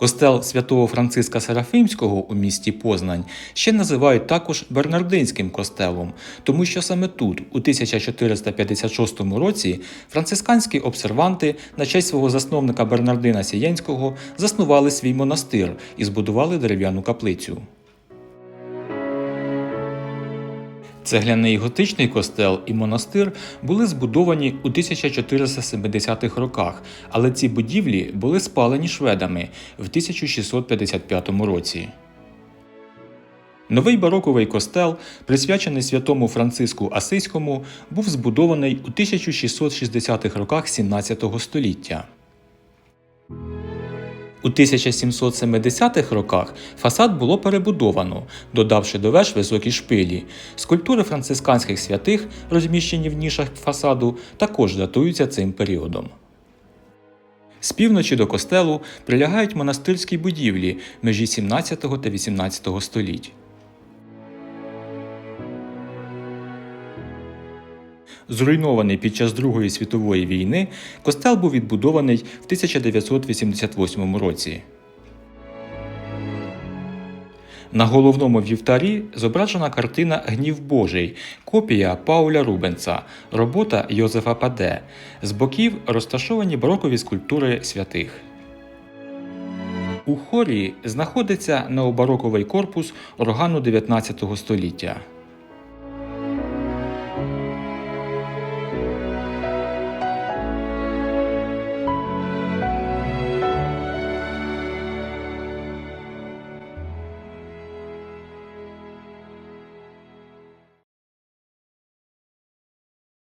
Костел святого Франциска Серафимського у місті Познань ще називають також Бернардинським костелом, тому що саме тут, у 1456 році, францисканські обсерванти на честь свого засновника Бернардина Сієнського заснували свій монастир і збудували дерев'яну каплицю. Цегляний готичний костел і монастир були збудовані у 1470-х роках, але ці будівлі були спалені шведами в 1655 році. Новий бароковий костел, присвячений святому Франциску Асиському, був збудований у 1660-х роках 17 століття. У 1770-х роках фасад було перебудовано, додавши до веж високі шпилі. Скульптури францисканських святих, розміщені в нішах фасаду, також датуються цим періодом. З півночі до костелу прилягають монастирські будівлі межі 17 та 18 століть. Зруйнований під час Другої світової війни, костел був відбудований в 1988 році. На головному вівтарі зображена картина Гнів Божий, копія Пауля Рубенса, робота Йозефа Паде. З боків розташовані барокові скульптури святих. У хорі знаходиться необароковий корпус органу 19 століття.